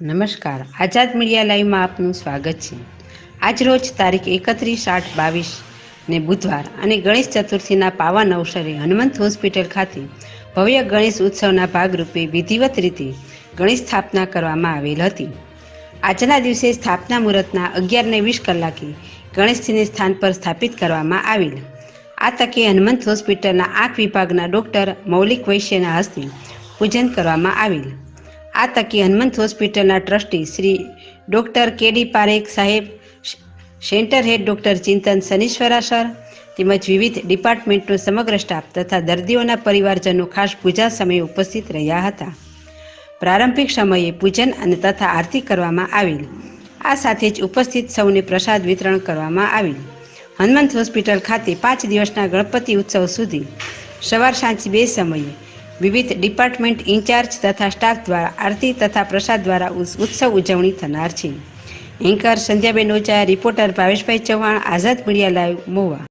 નમસ્કાર. આઝાદ મીડિયા લાઈવમાં આપનું સ્વાગત છે. આજરોજ તારીખ એકત્રીસ આઠ બાવીસ ને બુધવાર અને ગણેશ ચતુર્થીના પાવન અવસરે હનુમંત હોસ્પિટલ ખાતે ભવ્ય ગણેશ ઉત્સવના ભાગરૂપે વિધિવત રીતે ગણેશ સ્થાપના કરવામાં આવેલ હતી. આજના દિવસે સ્થાપના મુહૂર્તના અગિયારને વીસ કલાકે ગણેશજીને સ્થાન પર સ્થાપિત કરવામાં આવેલ. આ તકે હનુમંત હોસ્પિટલના આંખ વિભાગના ડોક્ટર, મૌલિક વૈશ્યના હસ્તે પૂજન કરવામાં આવેલ. આ તકે હનુમંત હોસ્પિટલના ટ્રસ્ટી શ્રી ડોક્ટર કેડી પારેખ સાહેબ centre head doctor Chintan Shanishwara sir, તેમજ વિવિધ ડિપાર્ટમેન્ટનો સમગ્ર સ્ટાફ તથા દર્દીઓના પરિવારજનો ખાસ પૂજા સમયે ઉપસ્થિત રહ્યા હતા. પ્રારંભિક સમયે પૂજન અને તથા આરતી કરવામાં આવેલ. આ સાથે જ ઉપસ્થિત સૌને પ્રસાદ વિતરણ કરવામાં આવેલ. હનુમંત હોસ્પિટલ ખાતે પાંચ દિવસના ગણપતિ ઉત્સવ સુધી સવાર સાંજ બે સમયે વિવિધ ડિપાર્ટમેન્ટ ઇન્ચાર્જ તથા સ્ટાફ દ્વારા આરતી તથા પ્રસાદ દ્વારા ઉત્સવ ઉજવણી થનાર છે. Anchor Sandhyaben Oza reporter Bhaveshbhai Chauhan, Azad media live, Mova.